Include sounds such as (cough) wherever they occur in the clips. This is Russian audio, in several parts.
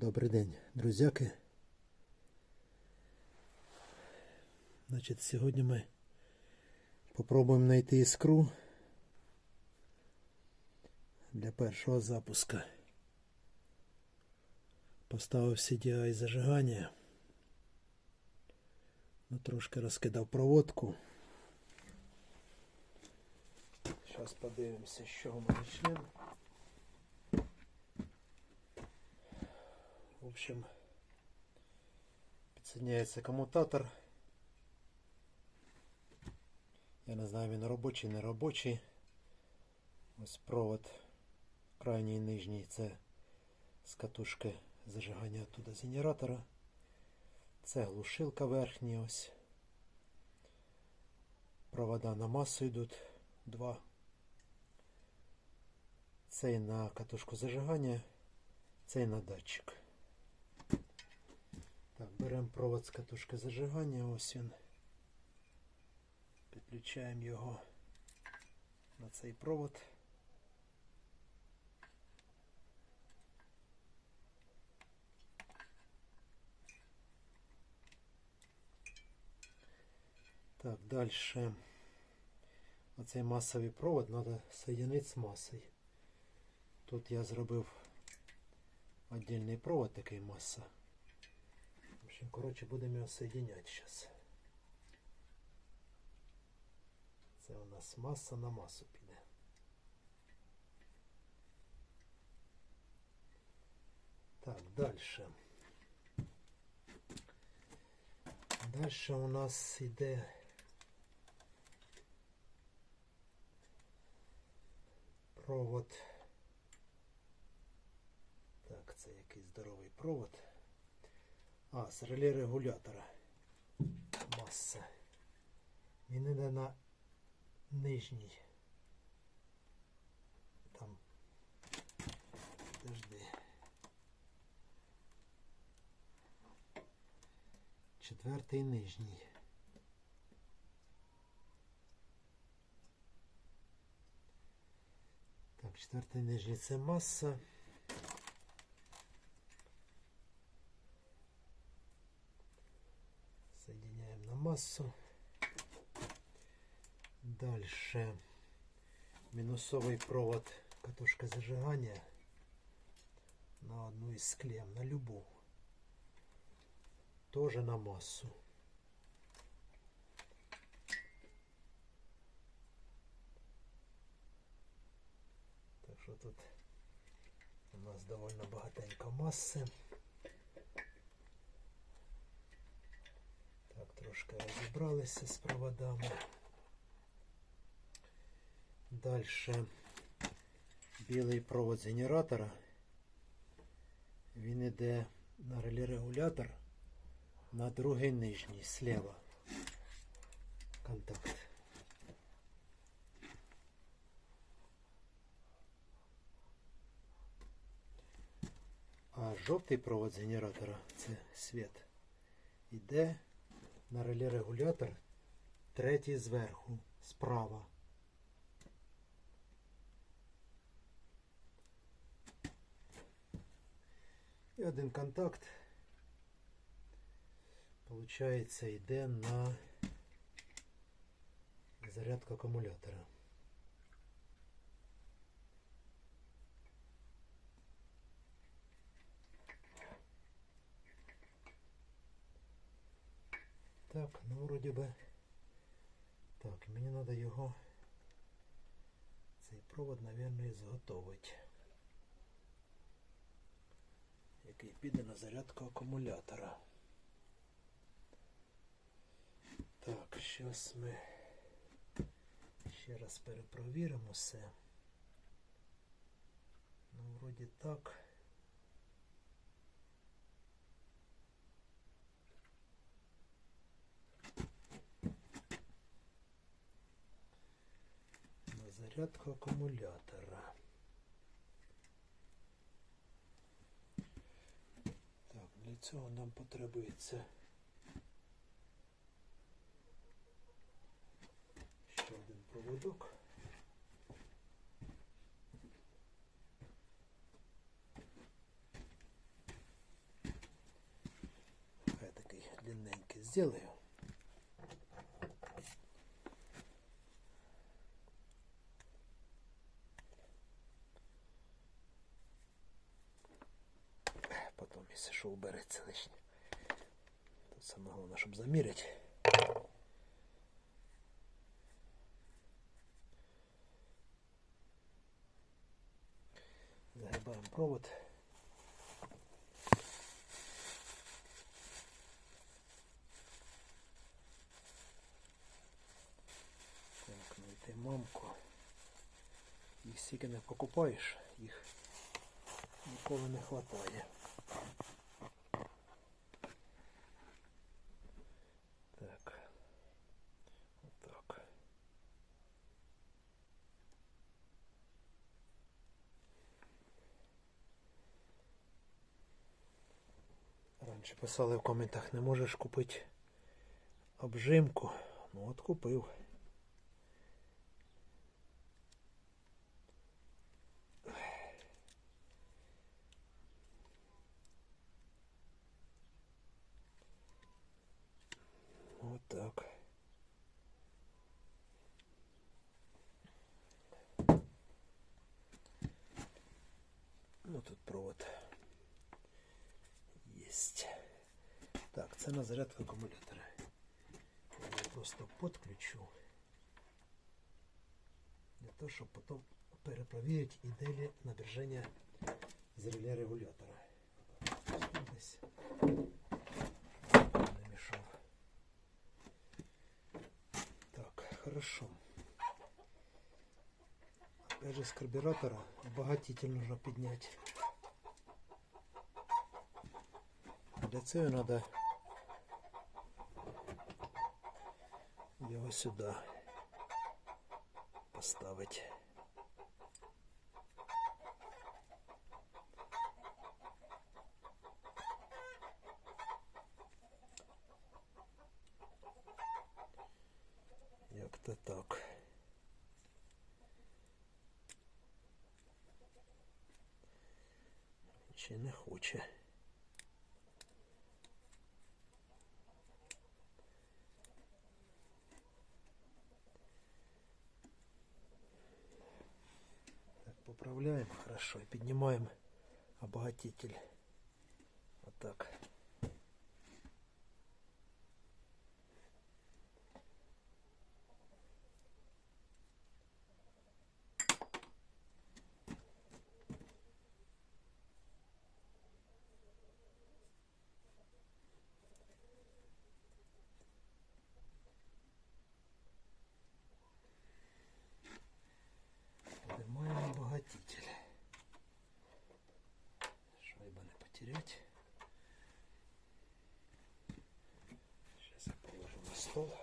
Добрий день, друзяки. Значить, сьогодні ми попробуємо знайти іскру для першого запуска. Поставив CDI зажигання. Ну, трошки розкидав проводку. Зараз подивимося, з чого ми почнемо. В общем, підсоединяється комутатор. Я не знаю, він робочий, не робочий. Ось провод крайній і нижній це з катушки зажигання туди з генератора. Це глушилка верхня ось. Провода на масу йдуть два. Цей на катушку зажигання, цей на датчик. Беремо провод з катушки зажигання, ось він. Підключаємо його на цей провод. Так, дальше. Оцей масовий провод треба соединити з масою. Тут я зробив отдельний провод такий маса. Общем, короче, будемо його соединять зараз. Це у нас маса на масу піде. Так, дальше. Дальше у нас іде провод. Так, це якийсь здоровий провод. А, з реле регулятора. Маса. Він іде на нижній. Там. Подожди. Четвертий нижній. Так, четвертий нижній це маса. Массу. Дальше минусовый провод катушка зажигания на одну из клем, на любую. Тоже на массу. Так що тут у нас довольно багатенько маси. Трошки розібралися з проводами. Дальше білий провод генератора. Він іде на реле регулятор на другий нижній слева. Контакт. А жовтий провод генератора це світ. Іде на реле регулятор третій зверху, справа. І один контакт, получається, йде на зарядку акумулятора. Так, ну вроді би. Так, мені треба його цей провод, мабуть, зготовити. Який піде на зарядку акумулятора. Так, зараз ми ще раз перепровіримо все. Ну, вроді так. зарядку аккумулятора. Так, Для цього нам потребується ще один проводок. Хай такий длинненький зробимо. Что, убереться лишнє. Тут саме головне, щоб заміряти. Загибаємо провод. Так, знайти мамку. Їх стільки не покупаєш, їх ніколи не вистачає. Раніше писали в коментах, не можеш купити обжимку. Ну от купив. Вот так. Ну тут провод есть Так, це на зарядку акумулятора. Я його просто подключу. Для того, щоб потім перепровірити, іде ли набереження з реле регулятора. Ось Десь не мішав. Так, хорошо. Опять же с карбюратора обогатитель нужно поднять. Для цього надо його сюди поставити. Як-то так. Чи не хоче. Поправляем хорошо и поднимаем обогатитель. Вот так. Поднимаем обогатитель. Шайба не потерять. Сейчас я положу на стол.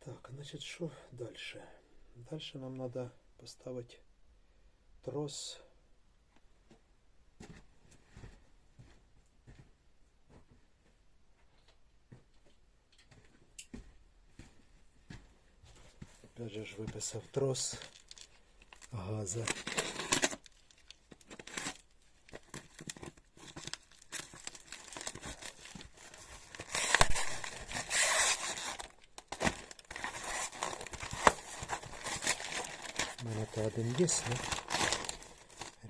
Так, значит, что дальше? Дальше нам надо поставить трос Опять же ж трос газа. У мене то один є, но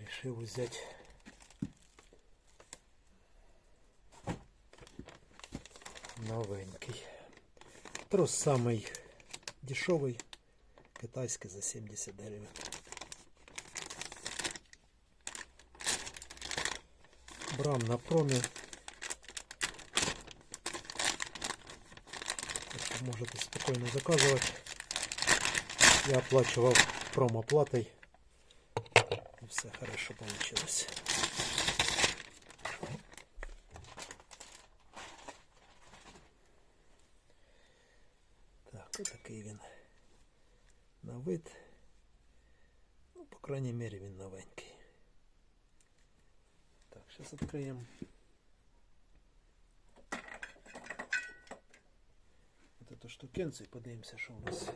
решив взяти новенький. Трос самий дешевий, китайський за 70 гривень. Брам на промі. Так що можете спокійно заказувати. Я оплачував промоплатой. І все хорошо получилось. Так, отакий він на вид. Ну, по крайней мере, він новенький. Так, зараз відкриємо. Вот эту штукенцию і подивимося, що у нас.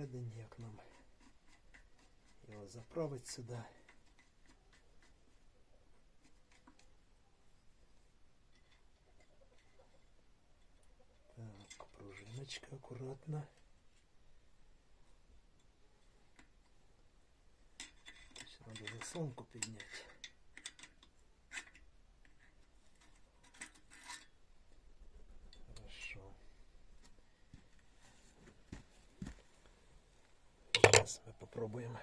Всередині як нам його заправить сюди. Так, пружиночка аккуратно. Сейчас надо заслонку поднять. Зараз ми попробуємо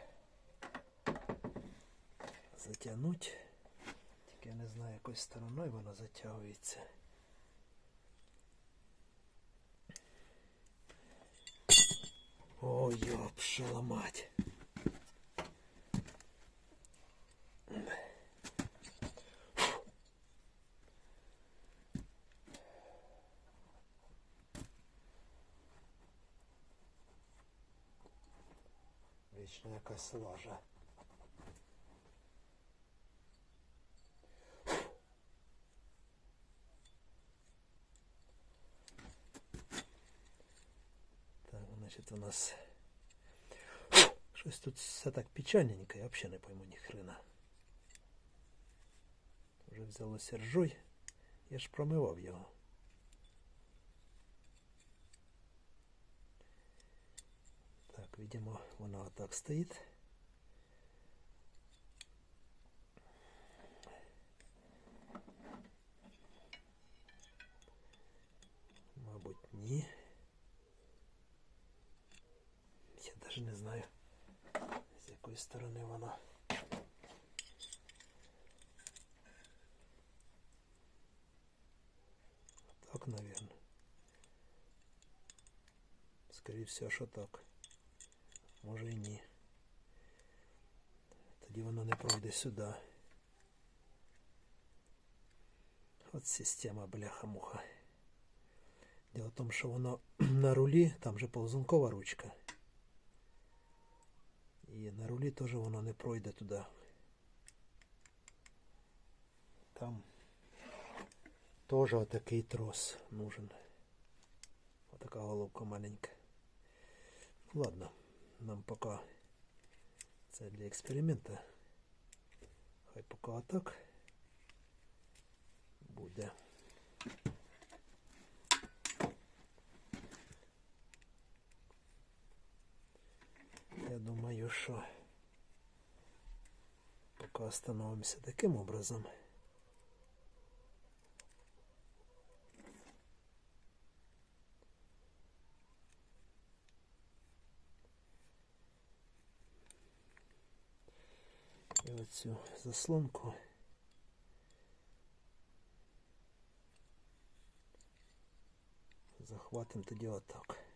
затягнути. Тільки я не знаю, якою стороною воно затягується. Ой, йоп, що ламать. якась лажа. Так, значить у нас щось тут все так печальненько, я взагалі не пойму ні хрена. Вже взялося ржуй, я ж промивав його. Так, видимо, вона отак стоїть. ні. Я навіть не знаю, з якої сторони вона. Так, наверное. Скорее всего, що так. Може і ні. Тоді воно не пройде сюди. От система бляха-муха. Дело в тому, що воно (clears throat) на рулі, там же ползункова ручка. І на рулі теж воно не пройде туди. Там теж отакий трос нужен. Отака головка маленька. Ладно, нам пока це для експеримента. Хай поки отак буде. Думаю, що поки остановимося таким образом. І оцю заслонку захватимо тоді отак.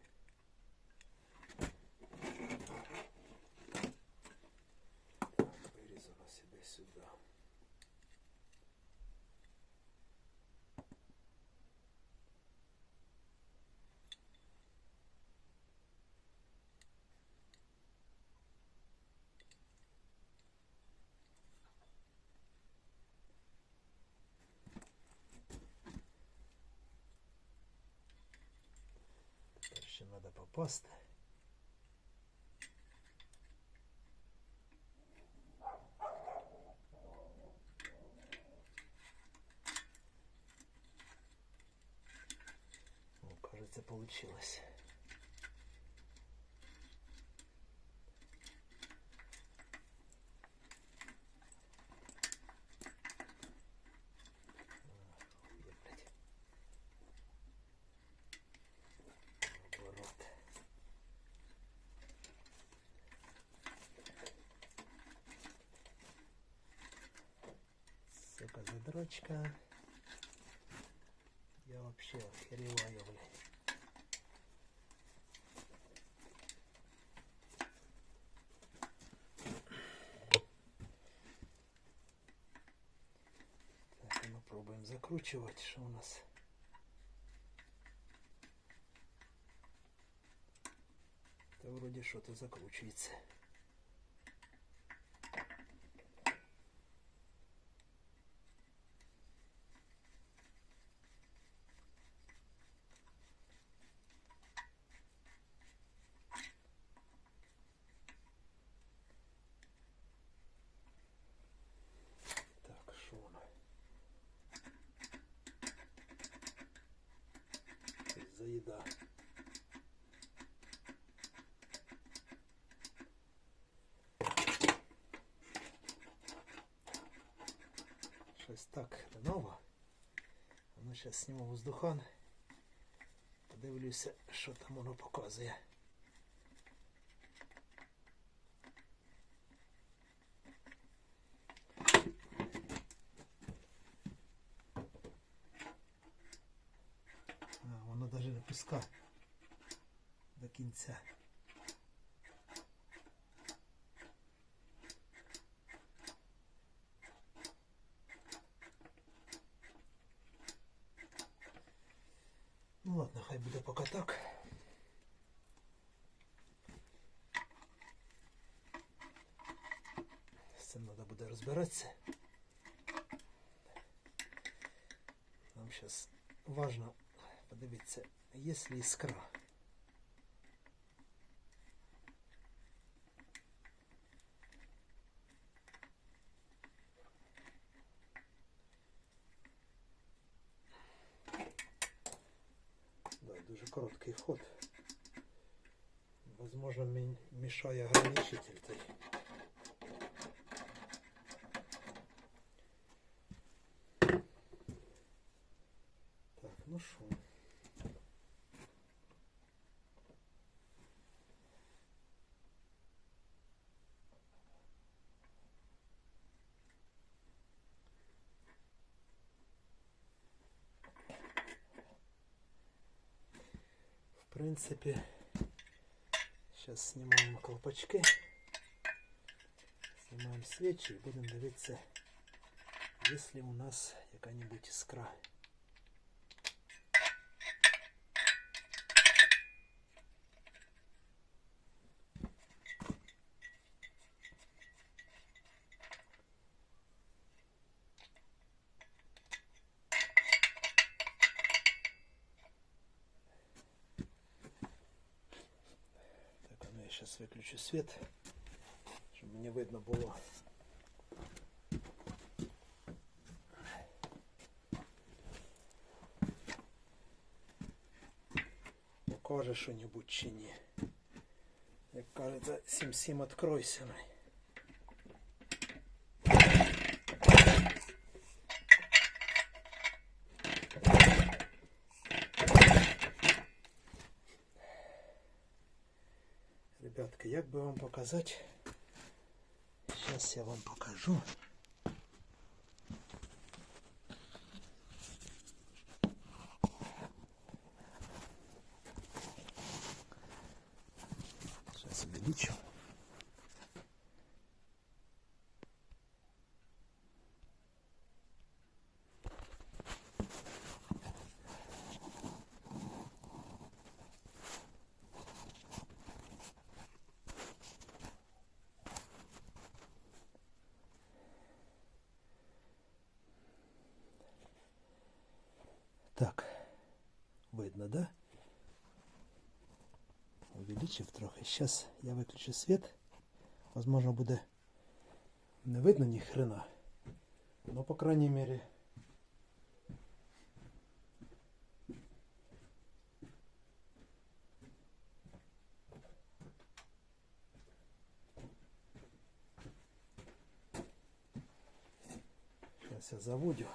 Тепер ще треба попасти. О, кажется, получилось. Только задрочка. Я вообще охереваю, блядь. А ну пробуем закручивать, что у нас. Это вроде что-то закручивается. Зараз зніму воздухан. Подивлюся, що там воно показує. Буде поки так. З цим треба буде розбиратися. Нам зараз важно подивитися, є ли іскра. Да, дуже короткий вход. Возможно, мені мішає ограничитель той. В принципе, сейчас снимаем колпачки, снимаем свечи и будем дивиться, есть ли у нас какая-нибудь искра. Так, а ну я сейчас выключу свет, чтобы мне видно было. Покаже що-нибудь чи ні. Як кажеться, сім-сім откройся. Як би вам показати? Сейчас я вам покажу. Сейчас увеличу. Так, видно, да? Увеличив трохи. Сейчас я выключу свет. Возможно, буде не видно ни хрена. Но, по крайней мере, Сейчас я заводю.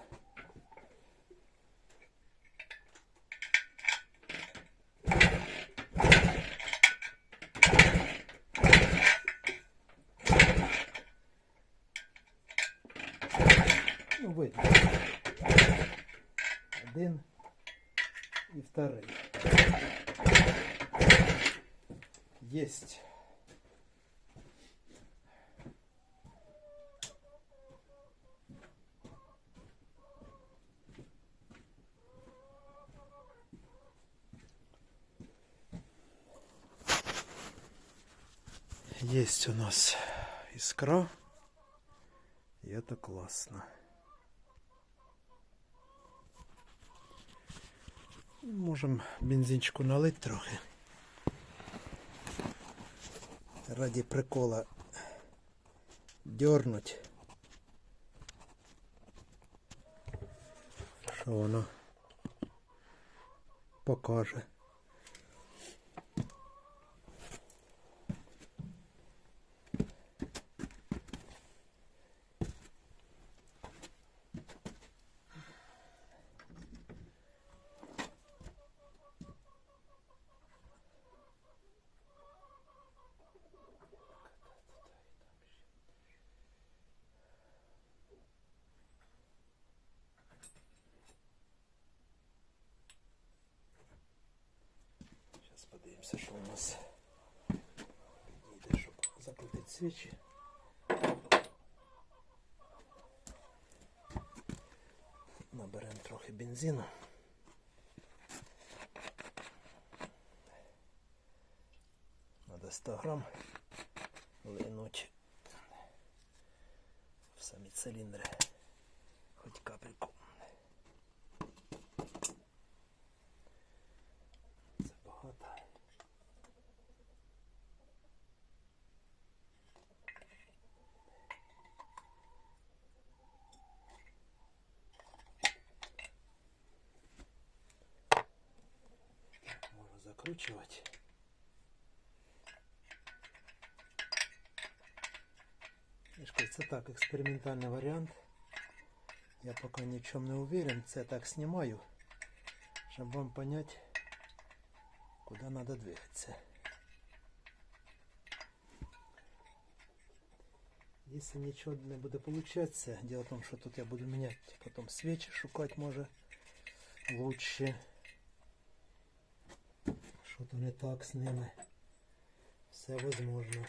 Ну, видно. Один и второй. Есть. Есть у нас искра. И это классно. Можемо бензинчику налити трохи. Раді прикола дернуть. Що воно покаже. подивимося, що у нас підійде, щоб закрутити свічі. Наберемо трохи бензину. Надо 100 грам линуть в самі циліндри. Хоч капельку. Можна закручувати. Я ж кажу, Це так, експериментальний варіант. Я поки ні в чому не уверен. Це так знімаю, щоб вам понять, куда надо двигаться. Если ничего не буде получаться, дело в том, что тут я буду менять потом свечи, шукать може лучше. Что-то не так с ними. Все возможно.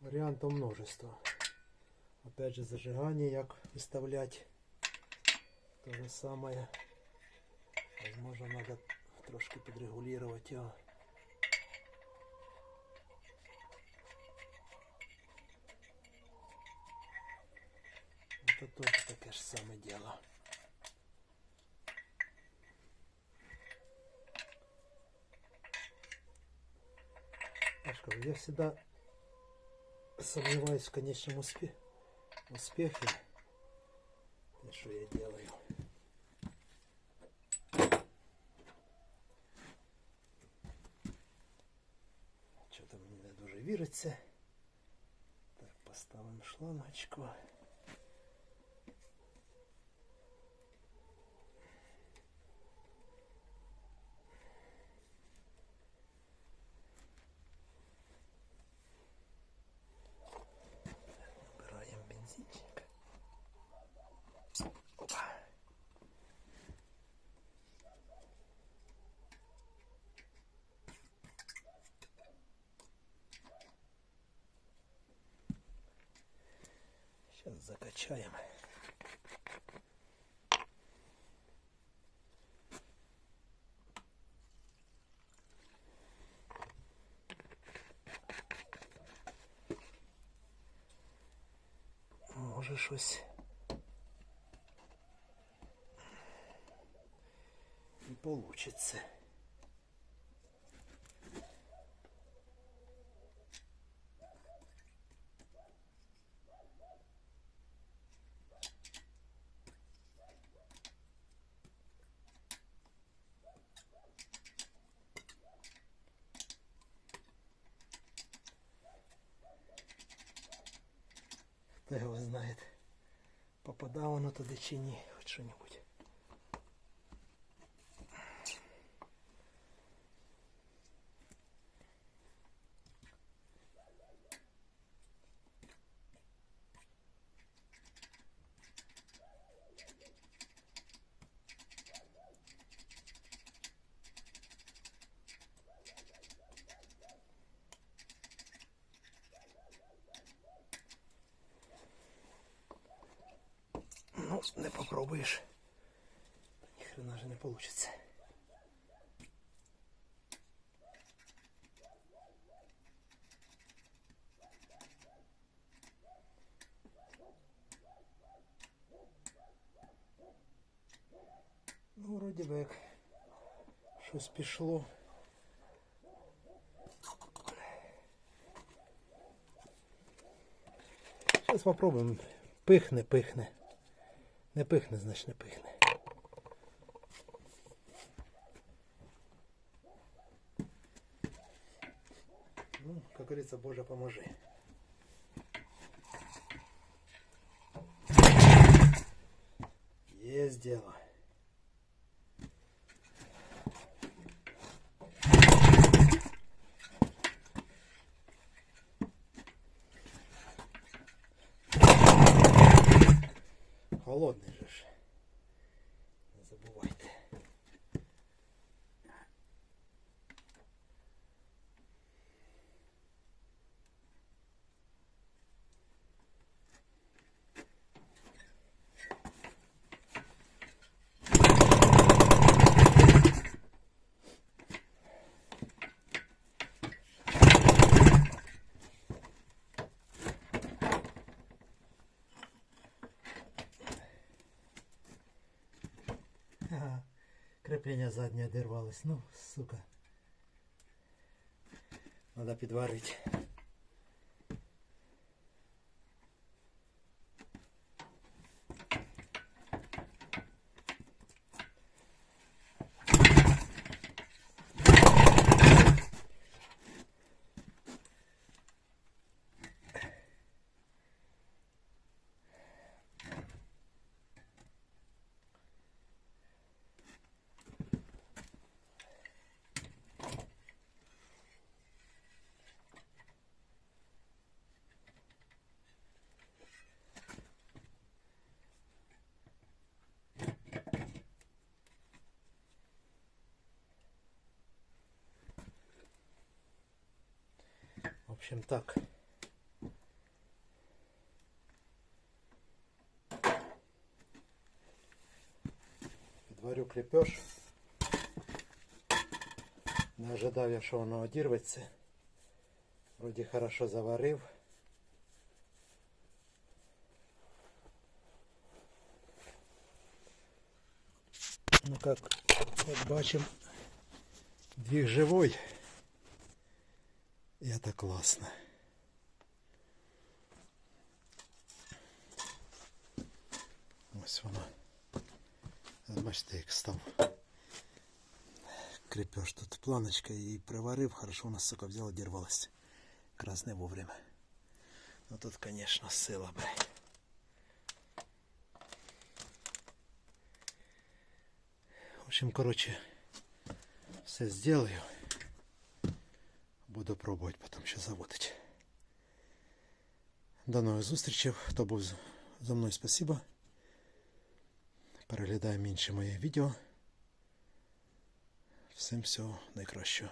Вариантов множество. Опять же зажигание, як выставлять. То же самое. Возможно, надо трошки подрегулировать его. Всегда сомневаюсь в конечном успе- успехе. И что я делаю. Что-то мені не дуже віриться. Так, поставимо шлангочку. Закачаем. Може щось. І получиться. Хто його знає, попадало воно туди чи ні, хоч що-небудь. Хрена же не получится. Ну, вроді би як щось пішло. Зараз попробуємо. Пихне, пихне. Не пихне, значить не пихне. Говорится, Боже, поможи. Есть дело. Холодний же ж. Не забувайте. Ага. Крепление заднее дорвалось. Ну, сука. Надо підварити. общем так. Підварю крепеж. Не ожидав я, що воно одірветься. Вроді хорошо заварив. Ну как, як бачимо, двіг живой. И это классно. Ось воно. Бачите, як став. Крепеж тут планочка і приварив, хорошо у нас сука взяла, дірвалась. Якраз не вовремя. Ну тут, конечно, сила, блядь. В общем, короче, все сделаю. Буду пробувати потім ще заводити. До нових зустрічей. Хто був за мною, спасибо. Переглядаємо інші мої відео. Всім всього найкращого.